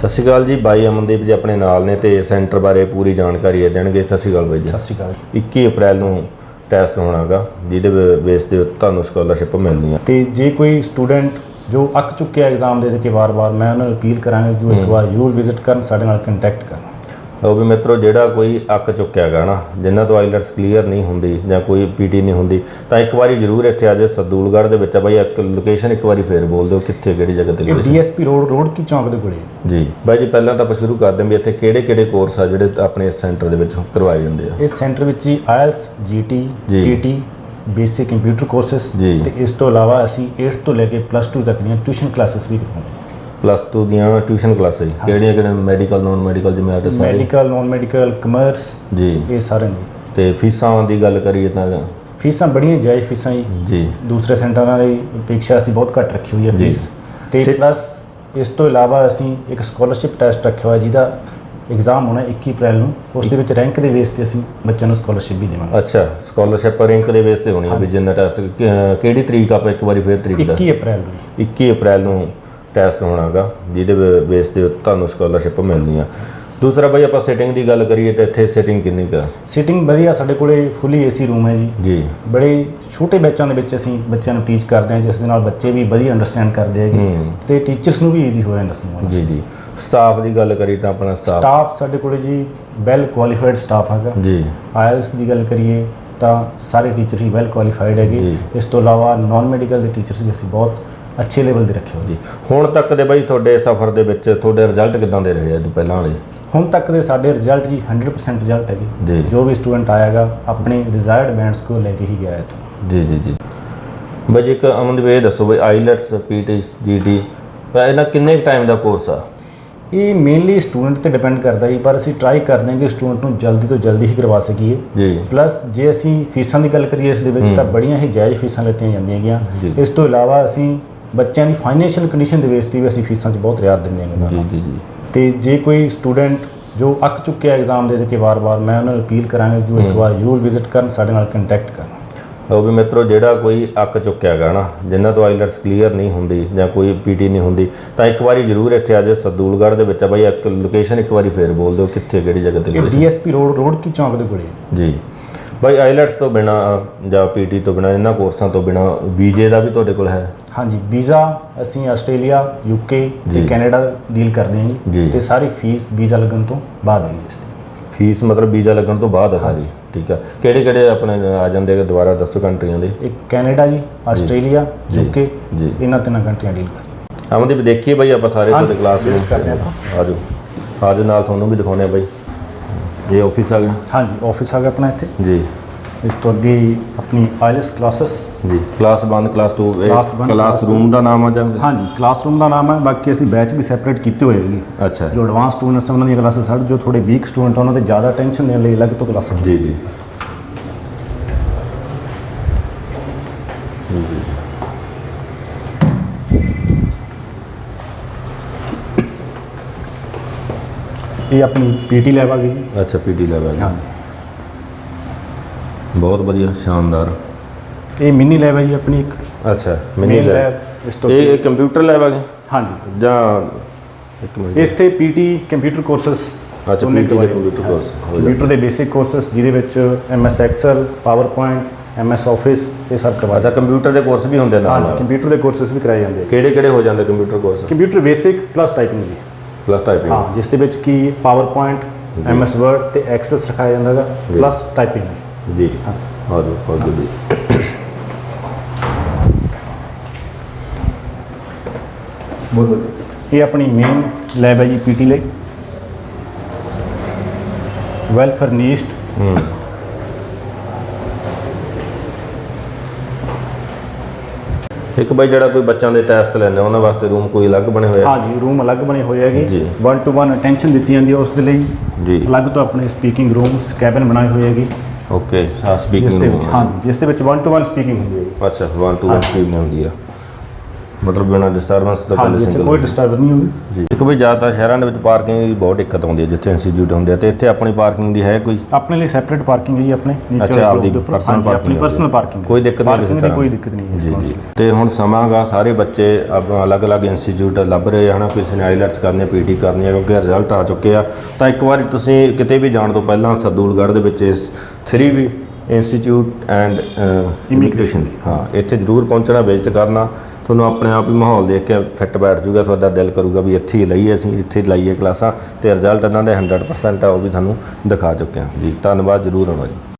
ਸਤਿ ਸ਼੍ਰੀ ਅਕਾਲ ਜੀ ਬਾਈ ਅਮਨਦੀਪ ਜੀ ਆਪਣੇ ਨਾਲ ਨੇ ਤੇ ਸੈਂਟਰ ਬਾਰੇ ਪੂਰੀ ਜਾਣਕਾਰੀ ਇਹ ਦੇਣਗੇ। ਸਤਿ ਸ਼੍ਰੀ ਅਕਾਲ ਬਾਈ ਜੀ। ਸਤਿ ਸ਼੍ਰੀ ਅਕਾਲ 21 ਅਪ੍ਰੈਲ ਨੂੰ ਟੈਸਟ ਹੋਣਾਗਾ ਜਿਹਦੇ ਬੇਸ ਤੇ ਤੁਹਾਨੂੰ ਸਕਾਲਰਸ਼ਿਪ ਮਿਲਣੀ ਆ। ਤੇ ਜੇ ਕੋਈ ਸਟੂਡੈਂਟ ਜੋ ਅੱਕ ਚੁੱਕਿਆ ਐਗਜ਼ਾਮ ਦੇ ਦੇ ਕੇ ਵਾਰ-ਵਾਰ ਮੈਂ ਉਹਨਾਂ ਨੂੰ ਅਪੀਲ ਕਰਾਂਗਾ ਕਿ ਉਹ ਇੱਕ ਵਾਰ ਜ਼ਰੂਰ ਵਿਜ਼ਿਟ ਕਰਨ ਸਾਡੇ ਨਾਲ ਕੰਟੈਕਟ ਕਰਨ। ਉਹ ਵੀ ਮਿੱਤਰੋ ਜਿਹੜਾ ਕੋਈ ਅੱਕ ਚੁੱਕਿਆ ਗਾ ਨਾ ਜਿਨ੍ਹਾਂ ਤੋਂ ਆਈਲਟਸ ਕਲੀਅਰ ਨਹੀਂ ਹੁੰਦੀ ਜਾਂ ਕੋਈ ਪੀਟੀ ਨਹੀਂ ਹੁੰਦੀ ਤਾਂ ਇੱਕ ਵਾਰੀ ਜ਼ਰੂਰ ਇੱਥੇ ਆ ਜਾਓ ਸਦੂਲਗੜ੍ਹ ਦੇ ਵਿੱਚ ਆ ਬਾਈ ਇੱਕ ਲੋਕੇਸ਼ਨ ਇੱਕ ਵਾਰੀ ਫੇਰ ਬੋਲ ਦਿਓ ਕਿੱਥੇ ਕਿਹੜੀ ਜਗ੍ਹਾ ਤੇ location? ਡੀਐਸਪੀ ਰੋਡ ਰੋਡ ਕੀ ਚੌਂਕ ਦੇ ਕੋਲੇ। ਜੀ ਬਾਈ ਜੀ ਪਹਿਲਾਂ ਤਾਂ ਆਪਾਂ ਸ਼ੁਰੂ ਕਰਦੇ ਹਾਂ ਵੀ ਇੱਥੇ ਕਿਹੜੇ ਕਿਹੜੇ ਕੋਰਸ ਆ ਜਿਹੜੇ ਆਪਣੇ ਇਸ ਸੈਂਟਰ ਦੇ ਵਿੱਚ ਕਰਵਾਏ ਜਾਂਦੇ ਆ ਇਸ ਸੈਂਟਰ ਵਿੱਚ ਹੀ IELTS GT. PT basic computer courses ਜੀ। ਤੇ ਇਸ ਤੋਂ ਇਲਾਵਾ ਅਸੀਂ 8th ਤੋਂ ਲੈ ਕੇ ਪਲੱਸ 2 ਤੱਕ ਦੀਆਂ ਟਿਊਸ਼ਨ ਕਲਾਸਿਸ ਵੀ ਕਰਵਾਉਂਦੇ ਹਾਂ ਪਲੱਸ 2 ਦੀਆਂ ਟਿਊਸ਼ਨ ਕਲਾਸਾਂ ਜੀ। ਕਿਹੜੀਆਂ ਕਿਹੜੀਆਂ? ਮੈਡੀਕਲ ਨਾਨ ਮੈਡੀਕਲ ਜਿਵੇਂ ਆਰਟਸ ਸਾਰੇ? ਮੈਡੀਕਲ ਨਾਨ ਮੈਡੀਕਲ ਕਮਰਸ ਜੀ। ਇਹ ਸਾਰੇ ਨੇ। ਤੇ ਫੀਸਾਂ ਦੀ ਗੱਲ ਕਰੀਏ ਤਾਂ ਫੀਸਾਂ ਬੜੀਆਂ ਜਾਇਜ਼ ਫੀਸਾਂ ਜੀ। ਜੀ। ਦੂਸਰੇ ਸੈਂਟਰਾਂ ਦੀ ਅਪੇਖਿਆ ਅਸੀਂ ਬਹੁਤ ਘੱਟ ਰੱਖੀ ਹੋਈ ਹੈ। ਫੀਸ। ਤੇ ਪਲੱਸ ਇਸ ਤੋਂ ਇਲਾਵਾ ਅਸੀਂ ਇੱਕ ਸਕਾਲਰਸ਼ਿਪ ਟੈਸਟ ਰੱਖਿਆ ਹੋਇਆ ਜਿਹਦਾ ਐਗਜ਼ਾਮ ਹੋਣਾ 21 ਅਪ੍ਰੈਲ ਨੂੰ। ਉਸ ਦੇ ਵਿੱਚ ਰੈਂਕ ਦੇ ਬੇਸ ਤੇ ਅਸੀਂ ਬੱਚਿਆਂ ਨੂੰ ਸਕਾਲਰਸ਼ਿਪ ਵੀ ਦੇਵਾਂਗੇ। ਅੱਛਾ ਸਕਾਲਰਸ਼ਿਪ ਰੈਂਕ ਦੇ ਬੇਸ ਤੇ ਹੋਣੀ ਹੈ ਵੀ ਜਿੰਨਾ ਟੈਸਟ ਕਿਹੜੀ ਤਰੀਕ ਆਪਾਂ ਇੱਕ ਵਾਰੀ ਫੇਰ ਤਰੀਕ ਦਾ 21 ਅਪ੍ਰੈਲ ਨੂੰ ਜੀ। 21 ਅਪ੍ਰੈਲ ਨੂੰ ਟੈਸਟ ਹੋਣਾਗਾ ਜਿਹਦੇ ਬੇਸ ਤੇ ਤੁਹਾਨੂੰ ਸਕਾਲਰਸ਼ਿਪ ਮਿਲਣੀ ਆ। ਦੂਸਰਾ ਬਈ ਆਪਾਂ ਸਿਟਿੰਗ ਦੀ ਗੱਲ ਕਰੀਏ ਤਾਂ ਇੱਥੇ ਸਿਟਿੰਗ ਕਿੰਨੀ ਕਾ ਸੀਟਿੰਗ ਵਧੀਆ ਸਾਡੇ ਕੋਲੇ ਫੁੱਲੀ ਏਸੀ ਰੂਮ ਹੈ ਜੀ। ਜੀ। ਬੜੇ ਛੋਟੇ ਬੱਚਿਆਂ ਦੇ ਵਿੱਚ ਅਸੀਂ ਬੱਚਿਆਂ ਨੂੰ ਟੀਚ ਕਰਦੇ ਹਾਂ ਜਿਸ ਦੇ ਨਾਲ ਬੱਚੇ ਵੀ ਵਧੀਆ ਅੰਡਰਸਟੈਂਡ ਕਰਦੇ ਹੈਗੇ। ਹੂੰ। ਤੇ ਟੀਚਰਸ ਨੂੰ ਵੀ ਈਜ਼ੀ ਹੋ ਜਾਂਦਾ ਸਮਝਾਉਣਾ ਜੀ ਜੀ। ਸਟਾਫ ਦੀ ਗੱਲ ਕਰੀਏ ਤਾਂ ਆਪਣਾ ਸਟਾਫ ਸਟਾਫ ਸਾਡੇ ਕੋਲੇ ਜੀ ਵੈਲ ਕੁਆਲੀਫਾਈਡ ਸਟਾਫ ਹੈਗਾ। ਜੀ। ਆਇਲਸ ਦੀ ਗੱਲ ਕਰੀਏ ਤਾਂ ਸਾਰੇ ਟੀਚਰ ਹੀ ਵੈਲ ਕੁਆਲੀਫਾਈਡ ਹੈਗੇ। ਜੀ। ਇਸ ਤੋਂ ਇਲਾਵਾ ਨਾਨ ਮੈਡੀਕਲ ਦੇ ਟੀਚਰਸ ਵੀ ਅਸੀਂ ਬਹੁਤ ਅੱਛੇ ਲੈਵਲ ਦੇ ਰੱਖੇ ਹੋਏ ਜੀ। ਹੁਣ ਤੱਕ ਦੇ ਬਈ ਤੁਹਾਡੇ ਸਫ਼ਰ ਦੇ ਵਿੱਚ ਤੁਹਾਡੇ ਰਿਜ਼ਲਟ ਕਿਦਾਂ ਦੇ ਰਹੇ ਆ ਜੋ ਪਹਿਲਾਂ ਵਾਲੇ? ਹੁਣ ਤੱਕ ਦੇ ਸਾਡੇ ਰਿਜ਼ਲਟ ਜੀ 100% ਰਿਜ਼ਲਟ ਹੈਗੇ। ਜੀ। ਜੋ ਵੀ ਸਟੂਡੈਂਟ ਆਏਗਾ ਆਪਣੇ ਡਿਜ਼ਾਇਰਡ ਬੈਂਡ ਸਕੋਰ ਲੈ ਕੇ ਹੀ ਗਿਆ ਇੱਥੋਂ। ਜੀ ਜੀ ਜੀ। ਬਈ ਜੀ ਇੱਕ ਅਮਨ ਦੀ ਇਹ ਦੱਸੋ ਬਈ ਆਈਲੈਟਸ ਪੀਟੀ ਜੀਟੀ ਇਹਨਾਂ ਕਿੰਨੇ ਟਾਈਮ ਦਾ ਕੋਰਸ ਆ? ਇਹ ਮੇਨਲੀ ਸਟੂਡੈਂਟ ਤੇ ਡਿਪੈਂਡ ਕਰਦਾ ਜੀ ਪਰ ਅਸੀਂ ਟਰਾਈ ਕਰਦੇ ਹਾਂ ਕਿ ਸਟੂਡੈਂਟ ਨੂੰ ਜਲਦੀ ਤੋਂ ਜਲਦੀ ਹੀ ਕਰਵਾ ਸਕੀਏ। ਜੀ। ਪਲੱਸ ਜੇ ਅਸੀਂ ਫੀਸਾਂ ਦੀ ਗੱਲ ਕਰੀਏ ਇਸ ਦੇ ਵਿੱਚ ਤਾਂ ਬੜੀਆਂ ਹੀ ਜਾਇਜ਼ ਫੀਸਾਂ ਲਿੱਤੀਆਂ ਜਾਂਦੀਆਂ ਹੈਗੀਆਂ। ਇਸ ਤੋਂ ਇਲਾਵਾ ਅਸੀਂ ਬੱਚਿਆਂ ਦੀ ਫਾਈਨੈਂਸ਼ੀਅਲ ਕੰਡੀਸ਼ਨ ਦੇ ਬੇਸ ਤੇ ਵੀ ਅਸੀਂ ਫੀਸਾਂ 'ਚ ਬਹੁਤ ਰਿਆਇਤ ਦਿੰਦੇ ਹਾਂ ਜੀ ਜੀ ਜੀ ਤੇ ਜੇ ਕੋਈ ਸਟੂਡੈਂਟ ਜੋ ਅੱਕ ਚੁੱਕਿਆ ਐਗਜ਼ਾਮ ਦੇ ਦੇ ਕੇ ਵਾਰ-ਵਾਰ ਮੈਂ ਉਹਨਾਂ ਨੂੰ ਅਪੀਲ ਕਰਾਂਗਾ ਕਿ ਉਹ ਇੱਕ ਵਾਰ ਜ਼ਰੂਰ ਵਿਜ਼ਿਟ ਕਰਨ ਸਾਡੇ ਨਾਲ ਕੰਟੈਕਟ ਕਰਨ ਉਹ ਵੀ ਮਿੱਤਰੋ ਜਿਹੜਾ ਕੋਈ ਅੱਕ ਚੁੱਕਿਆ ਗਾ ਨਾ ਜਿਨ੍ਹਾਂ ਤੋਂ ਆਈਲਟਸ ਕਲੀਅਰ ਨਹੀਂ ਹੁੰਦੀ ਜਾਂ ਕੋਈ ਪੀਟੀ ਨਹੀਂ ਹੁੰਦੀ ਤਾਂ ਇੱਕ ਵਾਰੀ ਜ਼ਰੂਰ ਇੱਥੇ ਆ ਜਾਓ ਸਦੂਲਗੜ੍ਹ ਦੇ ਵਿੱਚ ਆ ਬਾਈ ਇੱਕ ਲੋਕੇਸ਼ਨ ਇੱਕ ਵਾਰੀ ਫੇਰ ਬੋਲ ਦਿਓ ਕਿੱਥੇ ਕਿਹੜੀ ਜਗ੍ਹਾ ਤੇ location? ਡੀਐਸਪੀ ਰੋਡ ਰੋਡ ਕੀ ਚੌਂਕ ਦੇ ਕੋਲੇ। ਜੀ ਬਾਈ ਆਈਲਟਸ ਤੋਂ ਬਿਨਾ ਜਾਂ ਪੀਟੀ ਤੋਂ ਬਿਨਾ ਇਹਨਾਂ ਕੋਰਸਾਂ ਤੋਂ ਬਿਨਾ ਵੀਜੇ ਦਾ ਵੀ ਤੁਹਾਡੇ ਕੋਲ ਹੈ? ਹਾਂਜੀ ਵੀਜ਼ਾ ਅਸੀਂ ਆਸਟ੍ਰੇਲੀਆ ਯੂਕੇ। ਤੇ ਕੈਨੇਡਾ ਡੀਲ ਕਰਦੇ ਹਾਂ ਜੀ। ਤੇ ਸਾਰੀ ਫੀਸ ਵੀਜ਼ਾ ਲੱਗਣ ਤੋਂ ਬਾਅਦ ਆਈ ਇਸ ਦੀ ਫੀਸ ਮਤਲਬ ਵੀਜ਼ਾ ਲੱਗਣ ਤੋਂ ਬਾਅਦ ਆ ਸਾਰੀ? ਠੀਕ ਆ। ਕਿਹੜੇ ਕਿਹੜੇ ਆਪਣੇ ਆ ਜਾਂਦੇ ਆ ਦੁਬਾਰਾ? ਦੱਸੋ ਕੰਟਰੀਆਂ ਦੇ। ਇੱਕ ਕੈਨੇਡਾ ਜੀ ਆਸਟ੍ਰੇਲੀਆ। ਯੂਕੇ ਇਹਨਾਂ ਤਿੰਨਾਂ ਕੰਟਰੀਆਂ ਡੀਲ ਕਰਦੇ ਅਮਨਦੀਪ ਦੇਖੀਏ ਬਾਈ ਆਪਾਂ ਸਾਰੇ ਤੁਹਾਡੇ ਕਲਾਸ ਕਰਦੇ ਆਪਾਂ। ਆਜੋ। ਆਜੋ ਨਾਲ ਤੁਹਾਨੂੰ ਵੀ ਦਿਖਾਉਣੇ ਆ ਬਾਈ। ਇਹ ਆਫਿਸ ਆ ਗਿਆ ਹਾਂਜੀ ਆਫਿਸ ਆ ਗਿਆ ਆਪਣਾ ਇੱਥੇ। ਜੀ। ਇਸ ਤੋਂ ਅੱਗੇ ਆਪਣੀ ਆਈਲੈਸ ਕਲਾਸਸ ਜੀ class 1 class 2 Class one, class room ਦਾ ਨਾਮ ਆ ਜਾਂ ਹਾਂਜੀ ਕਲਾਸਰੂਮ ਦਾ ਨਾਮ ਹੈ ਬਾਕੀ ਅਸੀਂ ਬੈਚ ਵੀ ਸੈਪਰੇਟ ਕੀਤੇ ਹੋਏ ਹੈਗੇ। ਅੱਛਾ। ਜੋ ਐਡਵਾਂਸ ਸਟੂਡੈਂਟਸ ਉਹਨਾਂ ਦੀਆਂ ਕਲਾਸਾਂ ਸਾਡੇ ਜੋ ਥੋੜੇ ਵੀਕ ਸਟੂਡੈਂਟ ਉਹਨਾਂ ਤੇ ਜ਼ਿਆਦਾ ਟੈਨਸ਼ਨ ਦੇਣ ਲਈ ਅਲੱਗ ਤੋਂ ਕਲਾਸਾਂ ਜੀ ਜੀ। ਇਹ ਆਪਣੀ ਪੀਟੀ ਲੈਬ ਆ ਗਈ। ਜੀ। ਅੱਛਾ ਪੀਟੀ ਲੈਵਲ ਹਾਂਜੀ। ਬਹੁਤ ਵਧੀਆ ਸ਼ਾਨਦਾਰ। ਇਹ ਮਿੰਨੀ ਲੈਬ ਹੈ ਜੀ ਆਪਣੀ ਇੱਕ। ਅੱਛਾ ਮਿਨੀ Main ਲੈਬ lab, ਇਸ ਤੋਂ ਇਹ ਕੰਪਿਊਟਰ ਲੈਬ ਗਿਆ ਹਾਂਜੀ। ਜਾਂ ਇੱਕ ਮਿੰਟ। ਇੱਥੇ ਪੀਟੀ ਕੰਪਿਊਟਰ ਕੋਰਸਸ ਅੱਛਾ ਪੀਟੀ ਦੇ ਕੰਪਿਊਟਰ ਕੋਰਸ ਹੋ ਜਾ ਕੰਪਿਊਟਰ ਦੇ ਬੇਸਿਕ ਕੋਰਸਸ ਜਿਹਦੇ ਵਿੱਚ MS Excel PowerPoint MS office ਇਹ ਸਭ ਕਰਵਾਇਆ ਅੱਛਾ ਕੰਪਿਊਟਰ ਦੇ ਕੋਰਸ ਵੀ ਹੁੰਦੇ ਨਾਲ ਹਾਂਜੀ ਕੰਪਿਊਟਰ ਦੇ ਕੋਰਸਸ ਵੀ ਕਰਾਏ ਜਾਂਦੇ। ਆ ਕਿਹੜੇ ਕਿਹੜੇ ਹੋ ਜਾਂਦੇ computer course? Computer basic plus typing ਜੀ ਪਲੱਸ ਟਾਈਪਿੰਗ ਹਾਂ ਜਿਸ ਦੇ ਵਿੱਚ ਕੀ ਪਾਵਰਪੁਆਇੰਟ ਐਮਐਸ ਵਰਡ ਤੇ ਐਕਸਲ ਸਿਖਾਇਆ ਜਾਂਦਾ ਹੈਗਾ ਪਲੱਸ ਟਾਈਪਿੰਗ ਜੀ। ਹੋਰ ਹੋਰ ਗੁੱਡ ਬਹੁਤ ਵਧੀਆ। ਇਹ ਆਪਣੀ ਮੇਨ ਲੈਬ ਹੈ ਜੀ ਪੀਟੀ ਲਈ। ਵੈਲ ਫਰਨੀਸ਼ਡ ਹੂੰ। ਇੱਕ ਬਾਈ ਜਿਹੜਾ ਕੋਈ ਬੱਚਿਆਂ ਦੇ ਟੈਸਟ ਲੈਂਦਾ ਉਹਨਾਂ ਵਾਸਤੇ ਰੂਮ ਕੋਈ ਅਲੱਗ ਬਣੇ ਹੋਏ ਆ? ਹਾਂਜੀ ਰੂਮ ਅਲੱਗ ਬਣੇ ਹੋਏ ਹੈਗੇ। ਜੀ। 1 ਟੂ 1 ਅਟੈਂਸ਼ਨ ਦਿੱਤੀ ਜਾਂਦੀ ਹੈ ਉਸ ਦੇ ਲਈ। ਜੀ। ਅਲੱਗ ਤੋਂ ਆਪਣੇ ਸਪੀਕਿੰਗ ਰੂਮਸ ਕੈਬਨ ਬਣਾਏ ਹੋਏ ਹੈਗੇ। ਓਕੇ ਸਾਹ ਜਿਸ ਸਪੀਕਿੰਗ ਦੇ ਵਿੱਚ ਹਾਂਜੀ ਜਿਸ ਦੇ ਵਿੱਚ 1 ਟੂ 1 ਸਪੀਕਿੰਗ ਹੁੰਦੀ ਹੈ ਅੱਛਾ 1 ਟੂ 1 ਸਪੀਕਿੰਗ ਹੁੰਦੀ ਆ। ਮਤਲਬ ਬਿਨਾਂ ਡਿਸਟਰਬੈਂਸ ਤੋਂ ਹਾਂਜੀ ਇੱਥੇ ਸਿੰਗਲ ਕੋਈ ਡਿਸਟਰਬ ਨਹੀਂ ਹੋਊਗੀ ਜੀ। ਇੱਕ ਵੀ ਜ਼ਿਆਦਾਤਰ ਸ਼ਹਿਰਾਂ ਦੇ ਵਿੱਚ ਪਾਰਕਿੰਗ ਦੀ ਬਹੁਤ ਦਿੱਕਤ ਆਉਂਦੀ ਹੈ ਜਿੱਥੇ ਇੰਸਟੀਚਿਊਟ ਹੁੰਦੇ ਆ ਤੇ ਇੱਥੇ ਆਪਣੀ ਪਾਰਕਿੰਗ ਦੀ ਹੈ ਕੋਈ? ਆਪਣੇ ਲਈ ਸੈਪਰੇਟ ਪਾਰਕਿੰਗ ਹੈ ਜੀ ਆਪਣੇ ਅੱਛਾ, ਆਪਦੀ block ਦੇ ਉੱਪਰ। personal ਹਾਂਜੀ, ਆਪਣੀ parking ਹੈ। ਪਰਸਨਲ ਪਾਰਕਿੰਗ ਕੋਈ ਦਿੱਕਤ ਨਹੀਂ ਕਿਸੇ ਪਾਰਕਿੰਗ ਦੀ ਤਰ੍ਹਾਂ ਕੋਈ ਦਿੱਕਤ ਨਹੀਂ ਹੈ ਇਸ ਜੀ ਤੋਂ ਜੀ। ਤੇ ਹੁਣ ਸਮਾਂਗਾ ਸਾਰੇ ਬੱਚੇ ਆਪਣਾ ਅਲੱਗ-ਅਲੱਗ ਇੰਸਟੀਚਿਊਟ ਲੱਭ ਰਹੇ ਹਨ? ਕਿਸੇ ਨੇ ਆਈਲੈਟਸ ਕਰਨੀ ਪੀਟੀ ਕਰਨੀ ਹੈ ਕਿਉਂਕਿ ਰਿਜ਼ਲਟ ਆ ਚੁੱਕੇ ਆ। ਤਾਂ ਇੱਕ ਵਾਰੀ ਤੁਸੀਂ ਕਿਤੇ ਵੀ ਜਾਣ ਤੋਂ ਪਹਿਲਾਂ ਸਦੂਲਗੜ੍ਹ ਦੇ ਵਿੱਚ ਇਸ 3 ਵੀ ਇੰਸਟੀਚਿਊਟ ਐਂਡ ਇਮੀਗ੍ਰੇਸ਼ਨ ਹਾਂ ਇੱਥੇ ਜ਼ਰੂਰ ਪਹੁੰਚਣਾ ਵਿਜ਼ਿਟ ਕਰਨਾ। ਤੁਹਾਨੂੰ ਆਪਣੇ ਆਪ ਹੀ ਮਾਹੌਲ ਦੇਖ ਕੇ ਫਿੱਟ ਬੈਠ ਜੂਗਾ, ਤੁਹਾਡਾ ਦਿਲ ਕਰੂਗਾ ਵੀ ਇੱਥੇ ਹੀ ਲਈਏ ਅਸੀਂ, ਇੱਥੇ ਲਾਈਏ ਕਲਾਸਾਂ ਤੇ ਰਿਜ਼ਲਟ ਇਹਨਾਂ ਦੇ 100% ਆ, ਉਹ ਵੀ ਤੁਹਾਨੂੰ ਦਿਖਾ ਚੁੱਕੇ ਹਾਂ। ਜੀ, ਧੰਨਵਾਦ, ਜ਼ਰੂਰ ਆਉਣਾ ਜੀ।